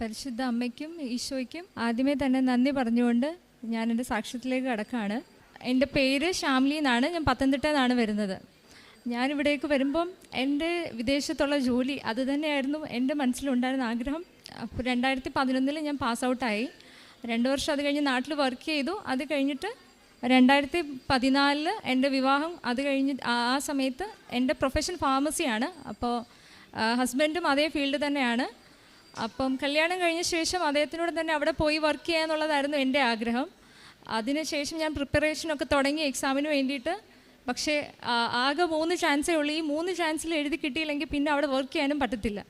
പരിശുദ്ധ അമ്മയ്ക്കും ഈശോയ്ക്കും ആദ്യമേ തന്നെ നന്ദി പറഞ്ഞുകൊണ്ട് ഞാൻ എന്റെ സാക്ഷ്യത്തിലേക്ക് കടക്കുകയാണ് എന്റെ പേര് ഷാംലി എന്നാണ്. ഞാൻ പത്തനംതിട്ട നിന്നാണ് വരുന്നത്. ഞാനിവിടേക്ക് വരുമ്പം എന്റെ വിദേശത്തുള്ള ജോലി അത് തന്നെയായിരുന്നു എന്റെ മനസ്സിലുണ്ടായിരുന്ന ആഗ്രഹം. രണ്ടായിരത്തി പതിനൊന്നിൽ ഞാൻ പാസ് ഔട്ടായി രണ്ട് വർഷം അത് കഴിഞ്ഞ് നാട്ടിൽ വർക്ക് ചെയ്തു. അത് കഴിഞ്ഞിട്ട് രണ്ടായിരത്തി പതിനാലിൽ എന്റെ വിവാഹം അത് കഴിഞ്ഞ് ആ സമയത്ത് എന്റെ പ്രൊഫഷൻ ഫാർമസിയാണ് അപ്പോൾ ഹസ്ബൻഡും അതേ ഫീൽഡ് തന്നെയാണ്. അപ്പം കല്യാണം കഴിഞ്ഞ ശേഷം അദ്ദേഹത്തിനോട് തന്നെ അവിടെ പോയി വർക്ക് ചെയ്യുക എന്നുള്ളതായിരുന്നു എന്റെ ആഗ്രഹം. അതിനുശേഷം ഞാൻ പ്രിപ്പറേഷനൊക്കെ തുടങ്ങി എക്സാമിന് വേണ്ടിയിട്ട്. പക്ഷേ ആകെ മൂന്ന് ചാൻസേ ഉള്ളൂ. ഈ മൂന്ന് ചാൻസിൽ എഴുതി കിട്ടിയില്ലെങ്കിൽ പിന്നെ അവിടെ വർക്ക് ചെയ്യാനും പറ്റത്തില്ല.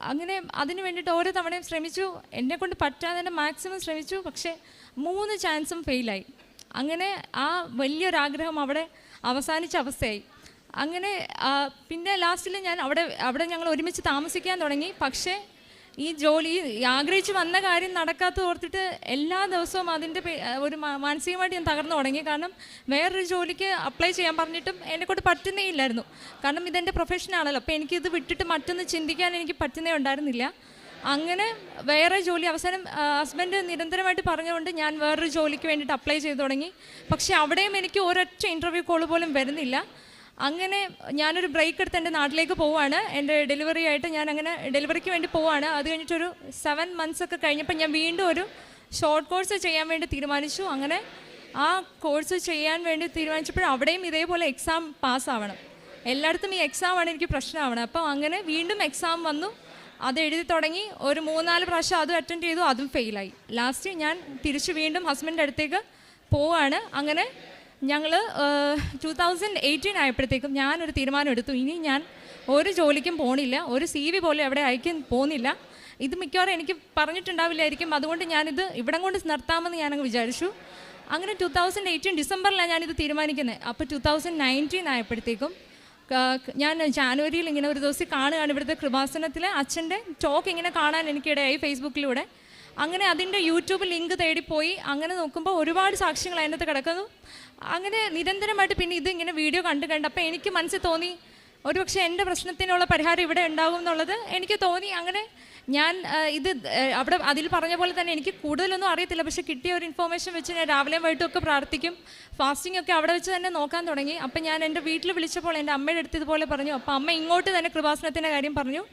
അങ്ങനെ അതിന് വേണ്ടിയിട്ട് ഓരോ തവണയും ശ്രമിച്ചു. എന്നെ കൊണ്ട് പറ്റാതെ തന്നെ മാക്സിമം ശ്രമിച്ചു. പക്ഷേ മൂന്ന് ചാൻസും ഫെയിലായി അങ്ങനെ ആ വലിയൊരാഗ്രഹം അവിടെ അവസാനിച്ച അവസ്ഥയായി. അങ്ങനെ പിന്നെ ലാസ്റ്റിൽ ഞാൻ അവിടെ അവിടെ ഞങ്ങൾ ഒരുമിച്ച് താമസിക്കാൻ തുടങ്ങി. പക്ഷേ ഈ ജോലി ആഗ്രഹിച്ച് വന്ന കാര്യം നടക്കാത്ത ഓർത്തിട്ട് എല്ലാ ദിവസവും അതിന്റെ ഒരു മാനസികമായിട്ട് ഞാൻ തകർന്നു തുടങ്ങി. കാരണം വേറൊരു ജോലിക്ക് അപ്ലൈ ചെയ്യാൻ പറഞ്ഞിട്ടും എന്നെ കൊണ്ട് പറ്റുന്നേ ഇല്ലായിരുന്നു. കാരണം ഇതെന്റെ പ്രൊഫഷനാണല്ലോ അപ്പോൾ എനിക്കിത് വിട്ടിട്ട് മറ്റൊന്ന് ചിന്തിക്കാൻ എനിക്ക് പറ്റുന്നേ ഉണ്ടായിരുന്നില്ല. അങ്ങനെ വേറെ ജോലി അവസാനം ഹസ്ബൻഡ് നിരന്തരമായിട്ട് പറഞ്ഞുകൊണ്ട് ഞാൻ വേറൊരു ജോലിക്ക് വേണ്ടിയിട്ട് അപ്ലൈ ചെയ്തു തുടങ്ങി. പക്ഷേ അവിടെയും എനിക്ക് ഒരൊറ്റ ഇന്റർവ്യൂ കോൾ പോലും വരുന്നില്ല. അങ്ങനെ ഞാനൊരു ബ്രേക്ക് എടുത്ത് എന്റെ നാട്ടിലേക്ക് പോവാണ്. എന്റെ ഡെലിവറി ആയിട്ട് ഞാൻ അങ്ങനെ ഡെലിവറിക്ക് വേണ്ടി പോവാണ്. അത് കഴിഞ്ഞിട്ടൊരു സെവൻ മന്ത്സ് ഒക്കെ കഴിഞ്ഞപ്പോൾ ഞാൻ വീണ്ടും ഒരു ഷോർട്ട് കോഴ്സ് ചെയ്യാൻ വേണ്ടി തീരുമാനിച്ചു. അങ്ങനെ ആ കോഴ്സ് ചെയ്യാൻ വേണ്ടി തീരുമാനിച്ചപ്പോൾ അവിടെയും ഇതേപോലെ എക്സാം പാസ്സാവണം എല്ലായിടത്തും ഈ എക്സാമാണ് എനിക്ക് പ്രശ്നമാവണം അപ്പോൾ അങ്ങനെ വീണ്ടും എക്സാം വന്നു. അത് എഴുതി തുടങ്ങി. ഒരു മൂന്നാൽ പ്രാവശ്യം അതും അറ്റൻഡ് ചെയ്തു. അതും ഫെയിലായി ലാസ്റ്റ് ഞാൻ തിരിച്ച് വീണ്ടും ഹസ്ബൻഡിന്റെ അടുത്തേക്ക് പോവാണ്. അങ്ങനെ ഞങ്ങൾ ടു തൗസൻഡ് എയ്റ്റീൻ ആയപ്പോഴത്തേക്കും ഞാനൊരു തീരുമാനം എടുത്തു. ഇനി ഞാൻ ഒരു ജോലിക്കും പോണില്ല ഒരു സി വി പോലും എവിടെ അയക്കാൻ പോകുന്നില്ല ഇത് മിക്കവാറും എനിക്ക് പറഞ്ഞിട്ടുണ്ടാവില്ലായിരിക്കും. അതുകൊണ്ട് ഞാനിത് ഇവിടം കൊണ്ട് നിർത്താമെന്ന് ഞാനങ്ങ് വിചാരിച്ചു. അങ്ങനെ ടു തൗസൻഡ് എയ്റ്റീൻ ഡിസംബറിലാണ് ഞാനിത് തീരുമാനിക്കുന്നത്. അപ്പോൾ ടു തൗസൻഡ് നയന്റീൻ ആയപ്പോഴത്തേക്കും ഞാൻ ജാനുവരിയിൽ ഇങ്ങനെ ഒരു ദിവസം കാണുകയാണ് ഇവിടുത്തെ കൃപാസനത്തിലെ. അച്ഛന്റെ ടോക്ക് ഇങ്ങനെ കാണാൻ എനിക്കിടയായി ഫേസ്ബുക്കിലൂടെ അങ്ങനെ അതിന്റെ യൂട്യൂബ് ലിങ്ക് തേടിപ്പോയി. അങ്ങനെ നോക്കുമ്പോൾ ഒരുപാട് സാക്ഷ്യങ്ങൾ അതിനകത്ത് കിടക്കുന്നു. അങ്ങനെ നിരന്തരമായിട്ട് പിന്നെ ഇത് ഇങ്ങനെ വീഡിയോ കണ്ടു കണ്ട് അപ്പോൾ എനിക്ക് മനസ്സിൽ തോന്നി ഒരുപക്ഷെ എന്റെ പ്രശ്നത്തിനുള്ള പരിഹാരം ഇവിടെ ഉണ്ടാകും എന്നുള്ളത് എനിക്ക് തോന്നി. അങ്ങനെ ഞാൻ ഇത് അവിടെ അതിൽ പറഞ്ഞ പോലെ തന്നെ എനിക്ക് കൂടുതലൊന്നും അറിയത്തില്ല. പക്ഷെ കിട്ടിയ ഒരു ഇൻഫോർമേഷൻ വെച്ച് ഞാൻ രാവിലെയും വൈകിട്ടും ഒക്കെ പ്രാർത്ഥിക്കും. ഫാസ്റ്റിംഗ് ഒക്കെ അവിടെ വെച്ച് തന്നെ നോക്കാൻ തുടങ്ങി. അപ്പം ഞാൻ എന്റെ വീട്ടിൽ വിളിച്ചപ്പോൾ എന്റെ അമ്മയുടെ അടുത്ത് ഇതുപോലെ പറഞ്ഞു. അപ്പം അമ്മ ഇങ്ങോട്ട് തന്നെ കൃപാസനത്തിന്റെ കാര്യം പറഞ്ഞു.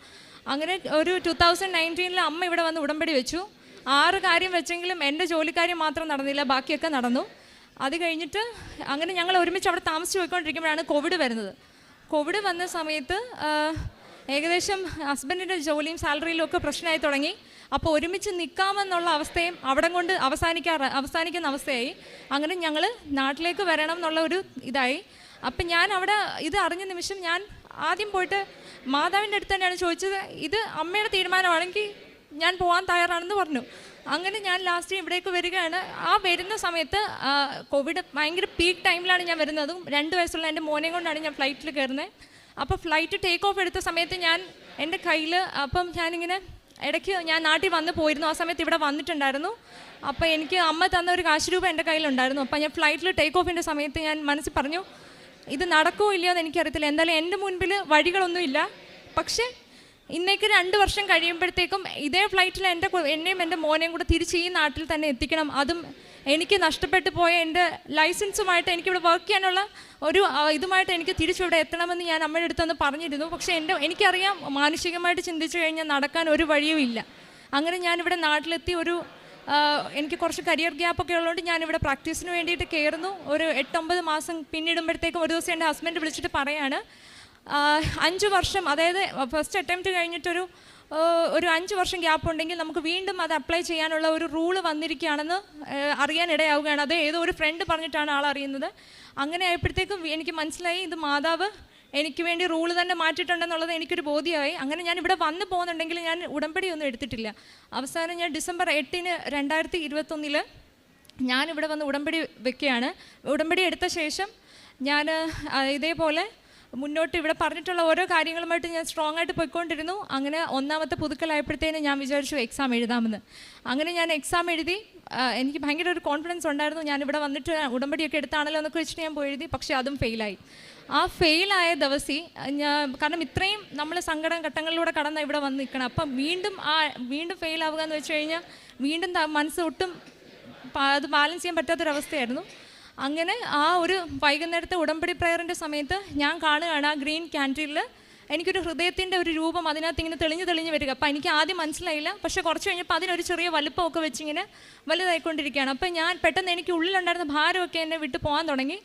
അങ്ങനെ ഒരു ടു തൗസൻഡ് നയന്റീനിൽ അമ്മ ഇവിടെ വന്ന് ഉടമ്പടി വെച്ചു. ആറ് കാര്യം വെച്ചെങ്കിലും എന്റെ ജോലിക്കാര്യം മാത്രം നടന്നില്ല ബാക്കിയൊക്കെ നടന്നു. അത് കഴിഞ്ഞിട്ട് അങ്ങനെ ഞങ്ങൾ ഒരുമിച്ച് അവിടെ താമസിച്ച് പോയിക്കൊണ്ടിരിക്കുമ്പോഴാണ് കോവിഡ് വരുന്നത്. കോവിഡ് വന്ന സമയത്ത് ഏകദേശം ഹസ്ബൻഡിന്റെ ജോലിയും സാലറിയിലും ഒക്കെ പ്രശ്നമായി തുടങ്ങി. അപ്പോൾ ഒരുമിച്ച് നിൽക്കാമെന്നുള്ള അവസ്ഥയും അവിടെ കൊണ്ട് അവസാനിക്കാറ് അവസാനിക്കുന്ന അവസ്ഥയായി. അങ്ങനെ ഞങ്ങൾ നാട്ടിലേക്ക് വരണം എന്നുള്ള ഒരു ഇതായി. അപ്പം ഞാൻ അവിടെ ഇത് അറിഞ്ഞ നിമിഷം ഞാൻ ആദ്യം പോയിട്ട് മാതാവിന്റെ അടുത്ത് തന്നെയാണ് ചോദിച്ചത് ഇത് അമ്മയുടെ തീരുമാനമാണെങ്കിൽ ഞാൻ പോകാൻ തയ്യാറാണെന്ന് പറഞ്ഞു. അങ്ങനെ ഞാൻ ലാസ്റ്റ് ഇവിടേക്ക് വരികയാണ്. ആ വരുന്ന സമയത്ത് കോവിഡ് ഭയങ്കര പീക്ക് ടൈമിലാണ് ഞാൻ വരുന്നതും. രണ്ട് വയസ്സുള്ള എന്റെ മോനെ കൊണ്ടാണ് ഞാൻ ഫ്ലൈറ്റിൽ കയറുന്നത് അപ്പോൾ ഫ്ലൈറ്റ് ടേക്ക് ഓഫ് എടുത്ത സമയത്ത് ഞാൻ എന്റെ കയ്യിൽ അപ്പം ഞാനിങ്ങനെ ഇടയ്ക്ക് ഞാൻ നാട്ടിൽ വന്ന് പോയിരുന്നു. ആ സമയത്ത് ഇവിടെ വന്നിട്ടുണ്ടായിരുന്നു. അപ്പോൾ എനിക്ക് അമ്മ തന്ന ഒരു കാശ് രൂപ എന്റെ കയ്യിലുണ്ടായിരുന്നു. അപ്പോൾ ഞാൻ ഫ്ലൈറ്റിൽ ടേക്ക് ഓഫിന്റെ സമയത്ത് ഞാൻ മനസ്സിൽ പറഞ്ഞു ഇത് നടക്കുമോ ഇല്ലയോ എന്ന് എനിക്കറിയത്തില്ല. എന്തായാലും എന്റെ മുൻപിൽ വഴികളൊന്നുമില്ല. പക്ഷേ ഇന്നേക്ക് രണ്ട് വർഷം കഴിയുമ്പോഴത്തേക്കും ഇതേ ഫ്ലൈറ്റിൽ എന്റെ എന്നെയും എന്റെ മോനെയും കൂടെ തിരിച്ച് ഈ നാട്ടിൽ തന്നെ എത്തിക്കണം. അതും എനിക്ക് നഷ്ടപ്പെട്ടു പോയ എന്റെ ലൈസൻസുമായിട്ട് എനിക്കിവിടെ വർക്ക് ചെയ്യാനുള്ള ഒരു ഇതുമായിട്ട് എനിക്ക് തിരിച്ചിവിടെ എത്തണമെന്ന് ഞാൻ അമ്മയുടെ അടുത്തൊന്ന് പറഞ്ഞിരുന്നു. പക്ഷേ എന്റെ എനിക്കറിയാം മാനസികമായിട്ട് ചിന്തിച്ചു കഴിഞ്ഞാൽ നടക്കാൻ ഒരു വഴിയും ഇല്ല. അങ്ങനെ ഞാനിവിടെ നാട്ടിലെത്തി ഒരു എനിക്ക് കുറച്ച് കരിയർ ഗ്യാപ്പൊക്കെ ഉള്ളതുകൊണ്ട് ഞാനിവിടെ പ്രാക്ടീസിന് വേണ്ടിയിട്ട് കയറുന്നു ഒരു എട്ടൊമ്പത് മാസം പിന്നിടുമ്പോഴത്തേക്കും ഒരു ദിവസം എന്റെ ഹസ്ബൻഡ് വിളിച്ചിട്ട് പറയാണ് അഞ്ച് വർഷം അതായത് ഫസ്റ്റ് അറ്റംപ്റ്റ് കഴിഞ്ഞിട്ടൊരു ഒരു അഞ്ച് വർഷം ഗ്യാപ്പ് ഉണ്ടെങ്കിൽ നമുക്ക് വീണ്ടും അത് അപ്ലൈ ചെയ്യാനുള്ള ഒരു റൂൾ വന്നിരിക്കുകയാണെന്ന് അറിയാനിടയാവുകയാണ് അത് ഏതോ ഒരു ഫ്രണ്ട് പറഞ്ഞിട്ടാണ് ആൾ അറിയുന്നത്. അങ്ങനെ ആയപ്പോഴത്തേക്കും എനിക്ക് മനസ്സിലായി ഇത് മാതാവ് എനിക്ക് വേണ്ടി റൂൾ തന്നെ മാറ്റിയിട്ടുണ്ടെന്നുള്ളത് എനിക്കൊരു ബോധ്യമായി. അങ്ങനെ ഞാൻ ഇവിടെ വന്ന് പോകുന്നുണ്ടെങ്കിൽ ഞാൻ ഉടമ്പടി ഒന്നും എടുത്തിട്ടില്ല. അവസാനം ഞാൻ ഡിസംബർ എട്ടിന് രണ്ടായിരത്തി ഇരുപത്തൊന്നിൽ ഞാനിവിടെ വന്ന് ഉടമ്പടി വെക്കുകയാണ്. ഉടമ്പടി എടുത്ത ശേഷം ഞാൻ ഇതേപോലെ മുന്നോട്ട് ഇവിടെ പറഞ്ഞിട്ടുള്ള ഓരോ കാര്യങ്ങളുമായിട്ട് ഞാൻ സ്ട്രോങ് ആയിട്ട് പോയിക്കൊണ്ടിരുന്നു. അങ്ങനെ ഒന്നാമത്തെ പുതുക്കലായപ്പോഴത്തേനും ഞാൻ വിചാരിച്ചു എക്സാം എഴുതാമെന്ന്. അങ്ങനെ ഞാൻ എക്സാം എഴുതി എനിക്ക് ഭയങ്കര ഒരു കോൺഫിഡൻസ് ഉണ്ടായിരുന്നു. ഞാൻ ഇവിടെ വന്നിട്ട് ഉടമ്പടിയൊക്കെ എടുത്താണല്ലോ എന്നൊക്കെ വെച്ചിട്ട് ഞാൻ പോയി എഴുതി പക്ഷേ അതും ഫെയിലായി ആ ഫെയിലായ ദിവസി ഞാൻ കാരണം ഇത്രയും നമ്മൾ സങ്കടം ഘട്ടങ്ങളിലൂടെ കടന്ന് ഇവിടെ വന്ന് നിൽക്കണം. അപ്പം വീണ്ടും ആ വീണ്ടും ഫെയിലാവുക എന്ന് വെച്ച് കഴിഞ്ഞാൽ വീണ്ടും മനസ്സ് ഒട്ടും അത് ബാലൻസ് ചെയ്യാൻ പറ്റാത്തൊരവസ്ഥയായിരുന്നു. അങ്ങനെ ആ ഒരു വൈകുന്നേരത്തെ ഉടമ്പടി പ്രയറിന്റെ സമയത്ത് ഞാൻ കാണുകയാണ് ആ ഗ്രീൻ ക്യാന്റീനിൽ എനിക്കൊരു ഹൃദയത്തിന്റെ ഒരു രൂപം അതിനകത്ത് ഇങ്ങനെ തെളിഞ്ഞ് തെളിഞ്ഞ് വരിക. അപ്പം എനിക്ക് ആദ്യം മനസ്സിലായില്ല. പക്ഷെ കുറച്ച് കഴിഞ്ഞപ്പോൾ അതിനൊരു ചെറിയ വലുപ്പമൊക്കെ വെച്ചിങ്ങനെ വലുതായിക്കൊണ്ടിരിക്കുകയാണ്. അപ്പം ഞാൻ പെട്ടെന്ന് എനിക്ക് ഉള്ളിലുണ്ടായിരുന്ന ഭാരമൊക്കെ എന്നെ വിട്ട് പോകാൻ തുടങ്ങി.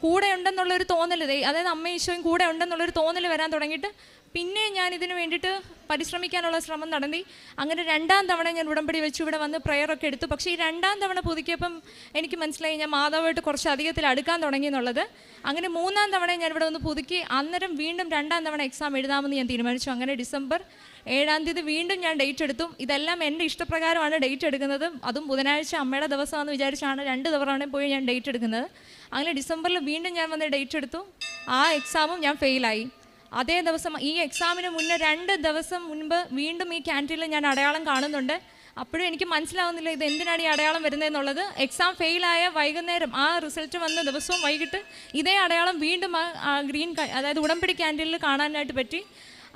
കൂടെ ഉണ്ടെന്നുള്ളൊരു തോന്നൽ അതായത് അമ്മ ഈശോയും കൂടെ ഉണ്ടെന്നുള്ളൊരു തോന്നൽ വരാൻ തുടങ്ങിയിട്ട് പിന്നെ ഞാൻ ഇതിന് വേണ്ടിയിട്ട് പരിശ്രമിക്കാനുള്ള ശ്രമം നടത്തി. അങ്ങനെ രണ്ടാം തവണ ഞാൻ ഉടമ്പടി വെച്ച്. ഇവിടെ വന്ന് പ്രയറൊക്കെ എടുത്തു. പക്ഷേ ഈ രണ്ടാം തവണ പുതുക്കിയപ്പം എനിക്ക് മനസ്സിലായി ഞാൻ മാതാവായിട്ട് കുറച്ച് അധികത്തിൽ അടുക്കാൻ തുടങ്ങി എന്നുള്ളത്. അങ്ങനെ മൂന്നാം തവണ ഞാൻ ഇവിടെ വന്ന് പുതുക്കി. അന്നേരം വീണ്ടും രണ്ടാം തവണ എക്സാം എഴുതാമെന്ന് ഞാൻ തീരുമാനിച്ചു. അങ്ങനെ ഡിസംബർ ഏഴാം തീയതി വീണ്ടും ഞാൻ ഡേറ്റ് എടുത്തു. ഇതെല്ലാം എന്റെ ഇഷ്ടപ്രകാരമാണ് ഡേറ്റ് എടുക്കുന്നത്. അതും ബുധനാഴ്ച അമ്മയുടെ ദിവസമാണെന്ന് വിചാരിച്ചാണ് രണ്ട് തവണ പോയി ഞാൻ ഡേറ്റ് എടുക്കുന്നത്. അങ്ങനെ ഡിസംബറിൽ വീണ്ടും ഞാൻ വന്ന് ഡേറ്റ് എടുത്തു. ആ എക്സാമും ഞാൻ ഫെയിലായി അതേ ദിവസം ഈ എക്സാമിന് മുന്നേ രണ്ട് ദിവസം മുൻപ് വീണ്ടും ഈ ക്യാന്റീനിൽ ഞാൻ അടയാളം കാണുന്നുണ്ട്. അപ്പോഴും എനിക്ക് മനസ്സിലാവുന്നില്ല ഇത് എന്തിനാണ് ഈ അടയാളം വരുന്നതെന്നുള്ളത്. എക്സാം ഫെയിലായ വൈകുന്നേരം ആ റിസൾട്ട് വന്ന ദിവസവും വൈകിട്ട് ഇതേ അടയാളം വീണ്ടും ആ- ഗ്രീൻ അതായത് ഉടമ്പടി ക്യാന്റീനിൽ കാണാനായിട്ട് പറ്റി.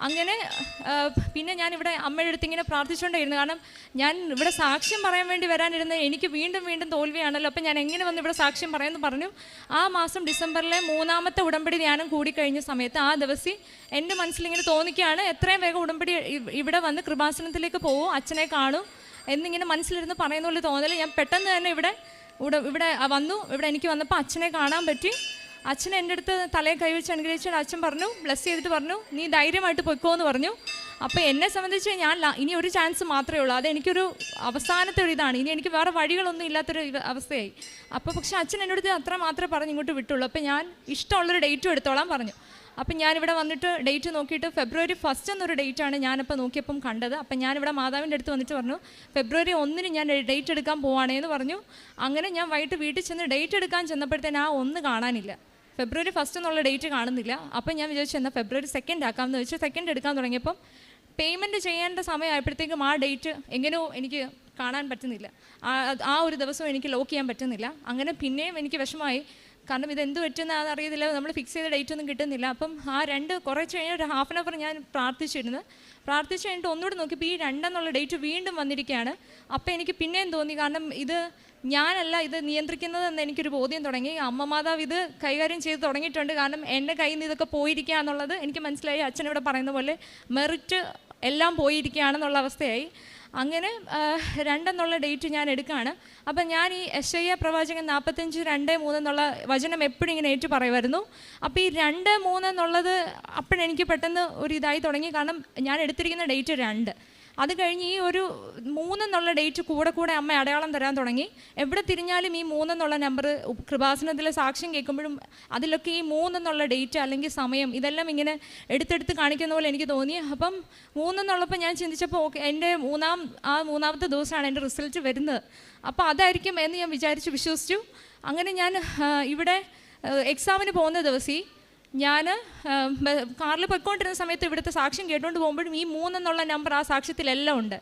അങ്ങനെ പിന്നെ ഞാൻ ഇവിടെ അമ്മയുടെ അടുത്ത് ഇങ്ങനെ പ്രാർത്ഥിച്ചുകൊണ്ടേയിരുന്നു. കാരണം ഞാൻ ഇവിടെ സാക്ഷ്യം പറയാൻ വേണ്ടി വരാനിരുന്ന എനിക്ക് വീണ്ടും വീണ്ടും തോൽവിയാണല്ലോ. അപ്പം ഞാൻ എങ്ങനെ വന്ന് ഇവിടെ സാക്ഷ്യം പറയാമെന്ന് പറഞ്ഞു. ആ മാസം ഡിസംബറിലെ മൂന്നാമത്തെ ഉടമ്പടി ധ്യാനം കൂടിക്കഴിഞ്ഞ സമയത്ത് ആ ദിവസം എന്റെ മനസ്സിലിങ്ങനെ തോന്നിക്കുകയാണ് എത്രയും വേഗം ഉടമ്പടി ഇവിടെ വന്ന് കൃപാസനത്തിലേക്ക് പോകും അച്ഛനെ കാണും എന്നിങ്ങനെ മനസ്സിലിരുന്ന് പറയുന്ന പോലെ തോന്നൽ ഞാൻ പെട്ടെന്ന് തന്നെ ഇവിടെ ഇവിടെ വന്നു. ഇവിടെ എനിക്ക് വന്നപ്പോൾ അച്ഛനെ കാണാൻ പറ്റി. അച്ഛൻ എന്റെ അടുത്ത് തലയെ കൈവച്ച് അനുഗ്രഹിച്ചിട്ട് അച്ഛൻ പറഞ്ഞു ബ്ലസ് ചെയ്തിട്ട് പറഞ്ഞു നീ ധൈര്യമായിട്ട് പൊയ്ക്കോ എന്ന് പറഞ്ഞു. അപ്പോൾ എന്നെ സംബന്ധിച്ച് ഞാൻ ഇനി ഒരു ചാൻസ് മാത്രമേ ഉള്ളൂ. അത് എനിക്കൊരു അവസാനത്തെ ഒരു ഇതാണ്. ഇനി എനിക്ക് വേറെ വഴികളൊന്നും ഇല്ലാത്തൊരു അവസ്ഥയായി. അപ്പോൾ പക്ഷേ അച്ഛൻ എന്റെ അടുത്ത് അത്ര മാത്രമേ പറഞ്ഞ് ഇങ്ങോട്ട് വിട്ടുള്ളൂ. അപ്പോൾ ഞാൻ ഇഷ്ടമുള്ളൊരു ഡേറ്റും എടുത്തോളാം പറഞ്ഞു. അപ്പം ഞാനിവിടെ വന്നിട്ട് ഡേറ്റ് നോക്കിയിട്ട് ഫെബ്രുവരി ഫസ്റ്റ് എന്നൊരു ഡേറ്റാണ് ഞാനിപ്പോൾ നോക്കിയപ്പം കണ്ടത്. അപ്പം ഞാനിവിടെ മാതാവിന്റെ അടുത്ത് വന്നിട്ട് പറഞ്ഞു ഫെബ്രുവരി ഒന്നിന് ഞാൻ ഡേറ്റ് എടുക്കാൻ പോവാണേ എന്ന് പറഞ്ഞു. അങ്ങനെ ഞാൻ വൈകിട്ട് വീട്ടിൽ ചെന്ന് ഡേറ്റ് എടുക്കാൻ ചെന്നപ്പോഴത്തേന് ആ ഒന്ന് കാണാനില്ല. ഫെബ്രുവരി ഫസ്റ്റ് എന്നുള്ള ഡേറ്റ് കാണുന്നില്ല. അപ്പം ഞാൻ വിചാരിച്ചു എന്നാൽ ഫെബ്രുവരി സെക്കൻഡ് ആക്കാമെന്ന് വെച്ച്. സെക്കൻഡ് എടുക്കാൻ തുടങ്ങിയപ്പം പേയ്മെന്റ് ചെയ്യേണ്ട സമയമായപ്പോഴത്തേക്കും ആ ഡേറ്റ് എങ്ങനെയോ എനിക്ക് കാണാൻ പറ്റുന്നില്ല. ആ ഒരു ദിവസം എനിക്ക് ലോക്ക് ചെയ്യാൻ പറ്റുന്നില്ല. അങ്ങനെ പിന്നെയും എനിക്ക് വിഷമമായി. കാരണം ഇത് എന്ത് പറ്റുന്ന അറിയത്തില്ല. നമ്മൾ ഫിക്സ് ചെയ്ത ഡേറ്റ് ഒന്നും കിട്ടുന്നില്ല. അപ്പം ആ രണ്ട് കുറച്ച് കഴിഞ്ഞ് ഒരു ഹാഫ് ആൻ അവർ ഞാൻ പ്രാർത്ഥിച്ചിരുന്നു. പ്രാർത്ഥിച്ച് കഴിഞ്ഞിട്ട് ഒന്നുകൂടി നോക്കിയപ്പോൾ ഈ രണ്ടെന്നുള്ള ഡേറ്റ് വീണ്ടും വന്നിരിക്കുകയാണ്. അപ്പം എനിക്ക് പിന്നെയും തോന്നി. കാരണം ഇത് ഞാനല്ല ഇത് നിയന്ത്രിക്കുന്നതെന്ന് എനിക്കൊരു ബോധ്യം തുടങ്ങി. അമ്മ മാതാവ് ഇത് കൈകാര്യം ചെയ്ത് തുടങ്ങിയിട്ടുണ്ട്. കാരണം എന്റെ കയ്യിൽ നിന്ന് ഇതൊക്കെ പോയിരിക്കുക എന്നുള്ളത് എനിക്ക് മനസ്സിലായി. അച്ഛൻ ഇവിടെ പറയുന്ന പോലെ മെറിറ്റ് എല്ലാം പോയിരിക്കുകയാണെന്നുള്ള അവസ്ഥയായി. അങ്ങനെ രണ്ടെന്നുള്ള ഡേറ്റ് ഞാൻ എടുക്കുകയാണ്. അപ്പം ഞാൻ ഈ എസ് ഐ എ പ്രവാചകൻ നാൽപ്പത്തഞ്ച് രണ്ട് മൂന്ന് എന്നുള്ള വചനം എപ്പോഴും ഇങ്ങനെ ഏറ്റു പറയുമായിരുന്നു. അപ്പോൾ ഈ രണ്ട് മൂന്ന് എന്നുള്ളത് അപ്പോഴെനിക്ക് പെട്ടെന്ന് ഒരു ഇതായി തുടങ്ങി. കാരണം ഞാൻ എടുത്തിരിക്കുന്ന ഡേറ്റ് രണ്ട്. അത് കഴിഞ്ഞ് ഈ ഒരു മൂന്നെന്നുള്ള ഡേറ്റ് കൂടെ കൂടെ അമ്മ അടയാളം തരാൻ തുടങ്ങി. എവിടെ തിരിഞ്ഞാലും ഈ മൂന്നെന്നുള്ള നമ്പർ കൃപാസനത്തിലെ സാക്ഷ്യം കേൾക്കുമ്പോഴും അതിലൊക്കെ ഈ മൂന്നെന്നുള്ള ഡേറ്റ് അല്ലെങ്കിൽ സമയം ഇതെല്ലാം ഇങ്ങനെ എടുത്തെടുത്ത് കാണിക്കുന്ന പോലെ എനിക്ക് തോന്നി. അപ്പം മൂന്നെന്നുള്ളപ്പോൾ ഞാൻ ചിന്തിച്ചപ്പോൾ ഓക്കെ എന്റെ മൂന്നാം ആ മൂന്നാമത്തെ ദിവസമാണ് എന്റെ റിസൾട്ട് വരുന്നത്. അപ്പോൾ അതായിരിക്കും എന്ന് ഞാൻ വിചാരിച്ച് വിശ്വസിച്ചു. അങ്ങനെ ഞാൻ ഇവിടെ എക്സാമിന് പോകുന്ന ദിവസം ഞാൻ കാറിൽ പൊയ്ക്കൊണ്ടിരുന്ന സമയത്ത് ഇവിടുത്തെ സാക്ഷ്യം കേട്ടുകൊണ്ട് പോകുമ്പോഴും ഈ മൂന്നെന്നുള്ള നമ്പർ ആ സാക്ഷ്യത്തിലെല്ലാം ഉണ്ട്.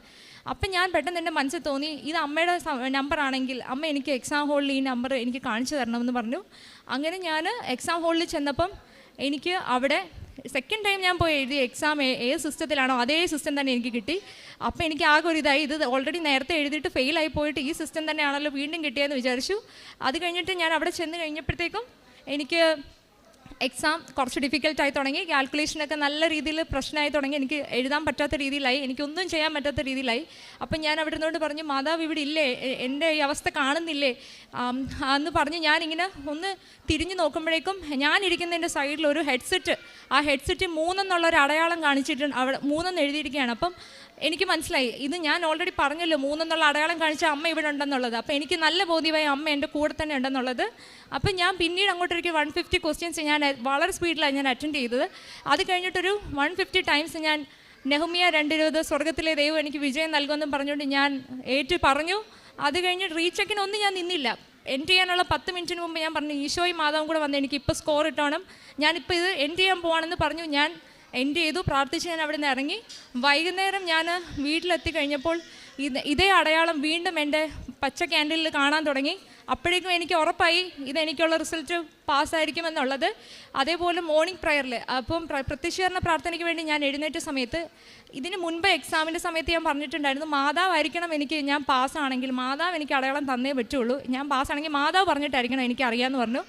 അപ്പം ഞാൻ പെട്ടെന്ന് എന്റെ മനസ്സിൽ തോന്നി ഇത് അമ്മയുടെ നമ്പറാണെങ്കിൽ അമ്മ എനിക്ക് എക്സാം ഹോളിൽ ഈ നമ്പർ എനിക്ക് കാണിച്ചു തരണമെന്ന് പറഞ്ഞു. അങ്ങനെ ഞാൻ എക്സാം ഹോളിൽ ചെന്നപ്പം എനിക്ക് അവിടെ സെക്കൻഡ് ടൈം ഞാൻ പോയി എഴുതിയ എക്സാം ഏത് സിസ്റ്റത്തിലാണോ അതേ സിസ്റ്റം തന്നെ എനിക്ക് കിട്ടി. അപ്പോൾ എനിക്ക് ആകെ ഒരു ഇതായി ഇത് ഓൾറെഡി നേരത്തെ എഴുതിയിട്ട് ഫെയിലായി പോയിട്ട് ഈ സിസ്റ്റം തന്നെയാണല്ലോ വീണ്ടും കിട്ടിയെന്ന് വിചാരിച്ചു. അത് കഴിഞ്ഞിട്ട് ഞാൻ അവിടെ ചെന്ന് കഴിഞ്ഞപ്പോഴത്തേക്കും എനിക്ക് എക്സാം കുറച്ച് ഡിഫിക്കൽട്ടായി തുടങ്ങി. കാൽക്കുലേഷനൊക്കെ നല്ല രീതിയിൽ പ്രശ്നമായി തുടങ്ങി. എനിക്ക് എഴുതാൻ പറ്റാത്ത രീതിയിലായി. എനിക്കൊന്നും ചെയ്യാൻ പറ്റാത്ത രീതിയിലായി. അപ്പം ഞാൻ അവിടെ നിന്നുകൊണ്ട് പറഞ്ഞു മാതാവ് ഇവിടെ ഇല്ലേ? എന്റെ ഈ അവസ്ഥ കാണുന്നില്ലേ? എന്ന് പറഞ്ഞ് ഞാനിങ്ങനെ ഒന്ന് തിരിഞ്ഞു നോക്കുമ്പോഴേക്കും ഞാനിരിക്കുന്നതിന്റെ സൈഡിൽ ഒരു ഹെഡ്സെറ്റ് ആ ഹെഡ്സെറ്റ് മൂന്നെന്നുള്ള ഒരു അടയാളം കാണിച്ചിട്ടുണ്ട്. അവിടെ മൂന്നെന്ന് എഴുതിയിരിക്കുകയാണ്. അപ്പം എനിക്ക് മനസ്സിലായി. ഇത് ഞാൻ ഓൾറെഡി പറഞ്ഞല്ലോ മൂന്നെന്നുള്ള അടയാളം കാണിച്ച അമ്മ ഇവിടെ ഉണ്ടെന്നുള്ളത്. അപ്പോൾ എനിക്ക് നല്ല ബോധ്യമായി അമ്മ എന്റെ കൂടെ തന്നെ ഉണ്ടെന്നുള്ളത്. അപ്പം ഞാൻ പിന്നീട് അങ്ങോട്ടേക്ക് വൺ ഫിഫ്റ്റി ക്വസ്റ്റ്യൻസ് ഞാൻ വളരെ സ്പീഡിലാണ് ഞാൻ അറ്റൻഡ് ചെയ്തത്. അത് കഴിഞ്ഞിട്ടൊരു വൺ ഫിഫ്റ്റി ടൈംസ് ഞാൻ നെഹുമിയ രണ്ടിരുപത് സ്വർഗത്തിലെ ദൈവം എനിക്ക് വിജയം നൽകുമെന്നും പറഞ്ഞുകൊണ്ട് ഞാൻ ഏറ്റു പറഞ്ഞു. അത് കഴിഞ്ഞ് റീചെക്കിനൊന്നും ഞാൻ നിന്നില്ല. എൻഡ് ചെയ്യാനുള്ള പത്ത് മിനിറ്റിന് മുമ്പ് ഞാൻ പറഞ്ഞു ഈശോയും മാതാവും കൂടെ വന്ന് എനിക്ക് ഇപ്പോൾ സ്കോർ ഇട്ടോണം ഞാനിപ്പോൾ ഇത് എൻഡ് ചെയ്യാൻ പോവാണെന്ന് പറഞ്ഞു. ഞാൻ എൻഡ് ചെയ്തു? പ്രാർത്ഥിച്ച് ഞാൻ അവിടെ നിന്ന് ഇറങ്ങി. വൈകുന്നേരം ഞാൻ വീട്ടിലെത്തി കഴിഞ്ഞപ്പോൾ ഇത് ഇതേ അടയാളം വീണ്ടും എന്റെ പച്ച ക്യാൻഡിലിൽ കാണാൻ തുടങ്ങി. അപ്പോഴേക്കും എനിക്ക് ഉറപ്പായി ഇതെനിക്കുള്ള റിസൾട്ട് പാസ്സായിരിക്കും എന്നുള്ളത്. അതേപോലെ മോർണിംഗ് പ്രയറിൽ അപ്പം പ്ര- പ്രത്യക്ഷീകരണ പ്രാർത്ഥനയ്ക്ക് വേണ്ടി ഞാൻ എഴുന്നേറ്റ സമയത്ത് ഇതിന് മുൻപ് എക്സാമിന്റെ സമയത്ത് ഞാൻ പറഞ്ഞിട്ടുണ്ടായിരുന്നു മാതാവായിരിക്കണം എനിക്ക് ഞാൻ പാസ്സാണെങ്കിൽ മാതാവ് എനിക്ക് അടയാളം തന്നേ പറ്റുള്ളൂ. ഞാൻ പാസ്സാണെങ്കിൽ മാതാവ് പറഞ്ഞിട്ടായിരിക്കണം എനിക്ക് അറിയാമെന്ന് പറഞ്ഞു.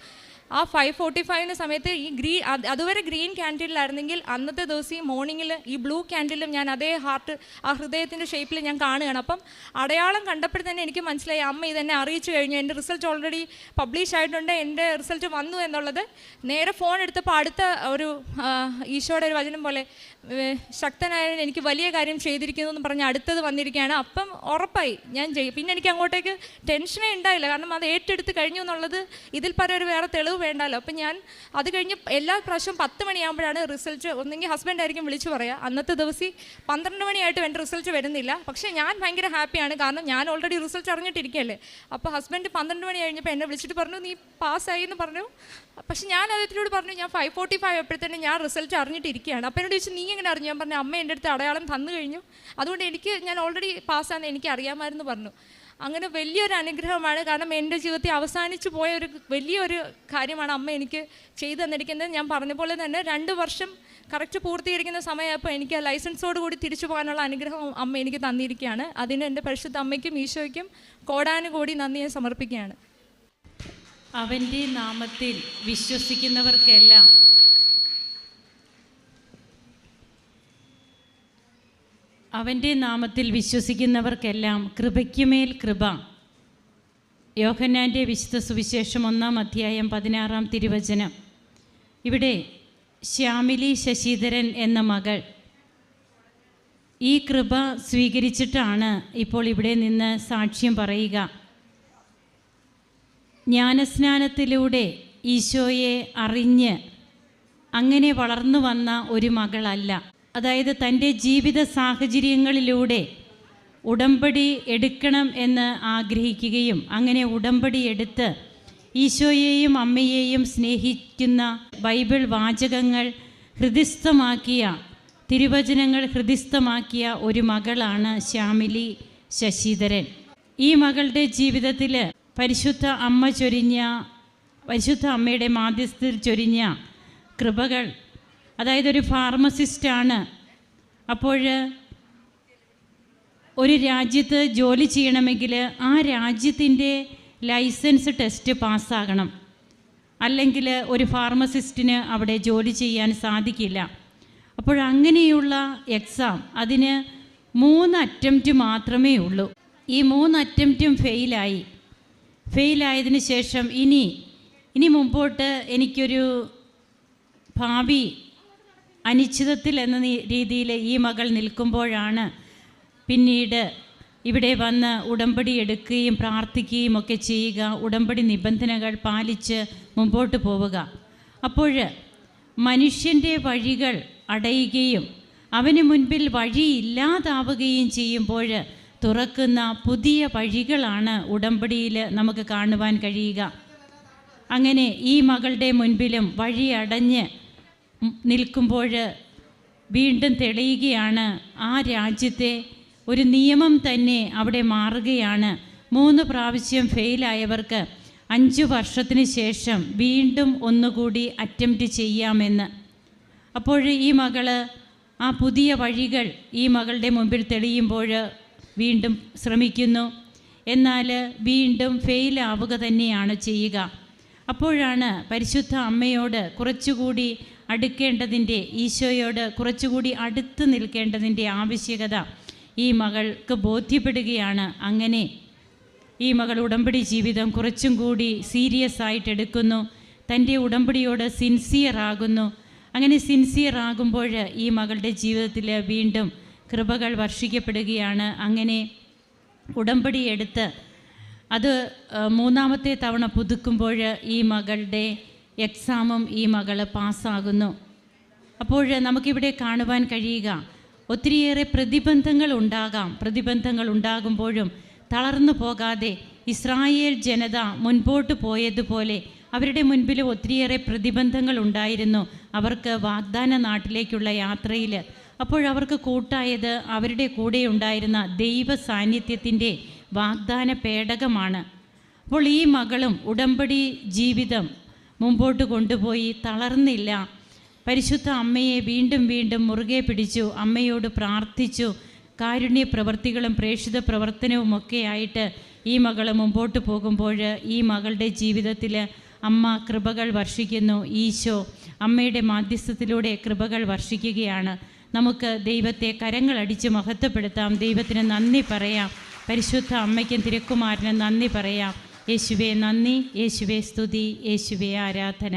ആ ഫൈവ് ഫോർട്ടി ഫൈവിന് സമയത്ത് ഈ ഗ്രീൻ അതുവരെ ഗ്രീൻ ക്യാൻഡിലായിരുന്നെങ്കിൽ അന്നത്തെ ദിവസം ഈ മോർണിംഗിൽ ഈ ബ്ലൂ ക്യാൻഡിലും ഞാൻ അതേ ഹാർട്ട് ആ ഹൃദയത്തിന്റെ ഷേപ്പിൽ ഞാൻ കാണുകയാണ്. അപ്പം അടയാളം കണ്ടപ്പോൾ തന്നെ എനിക്ക് മനസ്സിലായി അമ്മ ഇതെന്നെ അറിയിച്ചു കഴിഞ്ഞു. എന്റെ റിസൾട്ട് ഓൾറെഡി പബ്ലിഷ് ആയിട്ടുണ്ട്. എന്റെ റിസൾട്ട് വന്നു എന്നുള്ളത് നേരെ ഫോൺ എടുത്തപ്പോൾ അടുത്ത ഒരു ഈശോയുടെ ഒരു വചനം പോലെ ഏ, ശക്തനായവൻ എനിക്ക് വലിയ കാര്യം ചെയ്തിരിക്കുന്നു എന്ന് പറഞ്ഞ് അടുത്തത് വന്നിരിക്കുകയാണ്. അപ്പം ഉറപ്പായി ഞാൻ ചെയ്യും. പിന്നെ എനിക്ക് അങ്ങോട്ടേക്ക് ടെൻഷനേ ഉണ്ടായില്ല. കാരണം അത് ഏറ്റെടുത്ത് കഴിഞ്ഞു എന്നുള്ളത് ഇതിൽ പരം ഒരു വേറെ തെളിവ് വേണ്ടല്ലോ. അപ്പം ഞാൻ അത് കഴിഞ്ഞ് എല്ലാ പ്രാവശ്യവും പത്ത് മണിയാകുമ്പോഴാണ് റിസൾട്ട് ഒന്നെങ്കിൽ ഹസ്ബൻഡ് ആയിരിക്കും വിളിച്ചു പറയുക അന്നത്തെ ദിവസം പന്ത്രണ്ട് മണിയായിട്ടും എന്റെ റിസൾട്ട് വരുന്നില്ല. പക്ഷേ ഞാൻ ഭയങ്കര ഹാപ്പിയാണ് കാരണം ഞാൻ ഓൾറെഡി റിസൾട്ട് അറിഞ്ഞിട്ടിരിക്കുകയല്ലേ. അപ്പോൾ ഹസ്ബൻഡ് പന്ത്രണ്ട് മണി കഴിഞ്ഞപ്പോൾ എന്നെ വിളിച്ചിട്ട് പറഞ്ഞു നീ പാസ്സായി എന്ന് പറഞ്ഞു. പക്ഷേ ഞാൻ അദ്ദേഹത്തിനോട് പറഞ്ഞു ഞാൻ ഫൈവ് ഫോർട്ടി ഫൈവ് എപ്പോഴത്തേനും ഞാൻ റിസൾട്ട് അറിഞ്ഞിട്ടിരിക്കുകയാണ്. അപ്പോൾ എന്നോട് ചോദിച്ചു നീ എങ്ങനെ അറിഞ്ഞു. ഞാൻ പറഞ്ഞു അമ്മ എന്റെ അടുത്ത് അടയാളം തന്നു കഴിഞ്ഞു. അതുകൊണ്ട് എനിക്ക് ഞാൻ ഓൾറെഡി പാസ്സാന്ന് എനിക്ക് അറിയാമായിരുന്നു പറഞ്ഞു. അങ്ങനെ വലിയൊരു അനുഗ്രഹമാണ്. കാരണം എന്റെ ജീവിതത്തിൽ അവസാനിച്ചു പോയ ഒരു വലിയൊരു കാര്യമാണ് അമ്മ എനിക്ക് ചെയ്തു തന്നിരിക്കുന്നത്. ഞാൻ പറഞ്ഞ പോലെ തന്നെ രണ്ട് വർഷം കറക്റ്റ് പൂർത്തീകരിക്കുന്ന സമയമായപ്പോൾ എനിക്ക് ലൈസൻസോട് കൂടി തിരിച്ചു പോകാനുള്ള അനുഗ്രഹം അമ്മ എനിക്ക് തന്നിരിക്കുകയാണ്. അതിന് എന്റെ പരിശുദ്ധ അമ്മയ്ക്കും ഈശോയ്ക്കും കോടാനുകൂടി നന്ദി ഞാൻ സമർപ്പിക്കുകയാണ്. അവന്റെ നാമത്തിൽ വിശ്വസിക്കുന്നവർക്കെല്ലാം അവന്റെ നാമത്തിൽ വിശ്വസിക്കുന്നവർക്കെല്ലാം കൃപയ്ക്കുമേൽ കൃപ. യോഹന്നാന്റെ വിശുദ്ധ സുവിശേഷം ഒന്നാം അധ്യായം പതിനാറാം തിരുവചനം. ഇവിടെ ശ്യാമിലി ശശിധരൻ എന്ന മകൾ. ഈ കൃപ സ്വീകരിച്ചിട്ടാണ് ഇപ്പോൾ ഇവിടെ നിന്ന് സാക്ഷ്യം പറയുക. ജ്ഞാനസ്നാനത്തിലൂടെ ഈശോയെ അറിഞ്ഞ് അങ്ങനെ വളർന്നു വന്ന ഒരു മകളല്ല. അതായത് തന്റെ ജീവിത സാഹചര്യങ്ങളിലൂടെ ഉടമ്പടി എടുക്കണം എന്ന് ആഗ്രഹിക്കുകയും അങ്ങനെ ഉടമ്പടി എടുത്ത് ഈശോയെയും അമ്മയെയും സ്നേഹിക്കുന്ന ബൈബിൾ വാചകങ്ങൾ ഹൃദിസ്ഥമാക്കിയ തിരുവചനങ്ങൾ ഹൃദിസ്ഥമാക്കിയ ഒരു മകളാണ് ശ്യാമിലി ശശിധരൻ. ഈ മകളുടെ ജീവിതത്തിൽ പരിശുദ്ധ അമ്മ ചൊരിഞ്ഞ പരിശുദ്ധ അമ്മയുടെ മാധ്യസ്ഥത്തിൽ ചൊരിഞ്ഞ കൃപകൾ അതായത് ഒരു ഫാർമസിസ്റ്റാണ് അപ്പോൾ ഒരു രാജ്യത്ത് ജോലി ചെയ്യണമെങ്കിൽ ആ രാജ്യത്തിന്റെ ലൈസൻസ് ടെസ്റ്റ് പാസ്സാകണം. അല്ലെങ്കിൽ ഒരു ഫാർമസിസ്റ്റിന് അവിടെ ജോലി ചെയ്യാൻ സാധിക്കില്ല. അപ്പോൾ അങ്ങനെയുള്ള എക്സാം അതിന് മൂന്ന് അറ്റംപ്റ്റ് മാത്രമേ ഉള്ളൂ. ഈ മൂന്ന് അറ്റംപ്റ്റും ഫെയിലായി ഫെയിലായതിനു ശേഷം ഇനി ഇനി മുമ്പോട്ട് എനിക്കൊരു ഭാവി അനിശ്ചിതത്തിൽ എന്ന രീതിയിൽ ഈ മകൾ നിൽക്കുമ്പോഴാണ് പിന്നീട് ഇവിടെ വന്ന് ഉടമ്പടി എടുക്കുകയും പ്രാർത്ഥിക്കുകയും ഒക്കെ ചെയ്യുക ഉടമ്പടി നിബന്ധനകൾ പാലിച്ച് മുമ്പോട്ട് പോവുക. അപ്പോൾ മനുഷ്യന്റെ വഴികൾ അടയുകയും അവന് മുൻപിൽ വഴിയില്ലാതാവുകയും ചെയ്യുമ്പോൾ തുറക്കുന്ന പുതിയ വഴികളാണ് ഉടമ്പടിയിൽ നമുക്ക് കാണുവാൻ കഴിയുക. അങ്ങനെ ഈ മകളുടെ മുൻപിലും വഴി അടഞ്ഞ് നിൽക്കുമ്പോൾ വീണ്ടും തെളിയുകയാണ് ആ രാജ്യത്തെ ഒരു നിയമം തന്നെ അവിടെ മാറുകയാണ്. മൂന്ന് പ്രാവശ്യം ഫെയിലായവർക്ക് അഞ്ച് വർഷത്തിന് ശേഷം വീണ്ടും ഒന്നുകൂടി അറ്റംപ്റ്റ് ചെയ്യാമെന്ന്. അപ്പോൾ ഈ മകൾ ആ പുതിയ വഴികൾ ഈ മകളുടെ മുമ്പിൽ തെളിയുമ്പോൾ വീണ്ടും ശ്രമിക്കുന്നു. എന്നാൽ വീണ്ടും ഫെയിലാവുക തന്നെയാണ് ചെയ്യുക. അപ്പോഴാണ് പരിശുദ്ധ അമ്മയോട് കുറച്ചുകൂടി അടുക്കേണ്ടതിന്റെ ഈശോയോട് കുറച്ചുകൂടി അടുത്ത് നിൽക്കേണ്ടതിന്റെ ആവശ്യകത ഈ മകൾക്ക് ബോധ്യപ്പെടുകയാണ്. അങ്ങനെ ഈ മകൾ ഉടമ്പടി ജീവിതം കുറച്ചും കൂടി സീരിയസ് ആയിട്ട് എടുക്കുന്നു. തന്റെ ഉടമ്പടിയോട് സിൻസിയർ ആകുന്നു. അങ്ങനെ സിൻസിയർ ആകുമ്പോൾ ഈ മകളുടെ ജീവിതത്തിൽ വീണ്ടും കൃപകൾ വർഷിക്കപ്പെടുകയാണ്. അങ്ങനെ ഉടമ്പടി എടുത്ത് അത് മൂന്നാമത്തെ തവണ പുതുക്കുമ്പോൾ ഈ മകളുടെ എക്സാമും ഈ മകൾ പാസ്സാകുന്നു. അപ്പോൾ നമുക്കിവിടെ കാണുവാൻ കഴിയുക ഒത്തിരിയേറെ പ്രതിബന്ധങ്ങൾ ഉണ്ടാകാം. പ്രതിബന്ധങ്ങൾ ഉണ്ടാകുമ്പോഴും തളർന്നു പോകാതെ ഇസ്രായേൽ ജനത മുൻപോട്ട് പോയതുപോലെ അവരുടെ മുൻപിൽ ഒത്തിരിയേറെ പ്രതിബന്ധങ്ങൾ ഉണ്ടായിരുന്നു. അവർക്ക് വാഗ്ദാന നാട്ടിലേക്കുള്ള യാത്രയിൽ അപ്പോഴവർക്ക് കൂട്ടായത് അവരുടെ കൂടെ ഉണ്ടായിരുന്ന ദൈവ സാന്നിധ്യത്തിന്റെ വാഗ്ദാന പേടകമാണ്. അപ്പോൾ ഈ മകളും ഉടമ്പടി ജീവിതം മുമ്പോട്ട് കൊണ്ടുപോയി തളർന്നില്ല. പരിശുദ്ധ അമ്മയെ വീണ്ടും വീണ്ടും മുറുകെ പിടിച്ചു. അമ്മയോട് പ്രാർത്ഥിച്ചു. കാരുണ്യ പ്രവൃത്തികളും പ്രേക്ഷിത പ്രവർത്തനവുമൊക്കെ ആയിട്ട് ഈ മകൾ മുമ്പോട്ട് പോകുമ്പോൾ ഈ മകളുടെ ജീവിതത്തിൽ അമ്മ കൃപകൾ വർഷിക്കുന്നു. ഈശോ അമ്മയുടെ മാധ്യസ്ഥത്തിലൂടെ കൃപകൾ വർഷിക്കുകയാണ്. നമുക്ക് ദൈവത്തെ കരങ്ങളടിച്ച് മഹത്വപ്പെടുത്താം. ദൈവത്തിന് നന്ദി പറയാം. പരിശുദ്ധ അമ്മയ്ക്കും തിരക്കുമാരനും നന്ദി പറയാം. യേശുവെ നന്ദി. യേശുവെ സ്തുതി. യേശുവെ ആരാധന.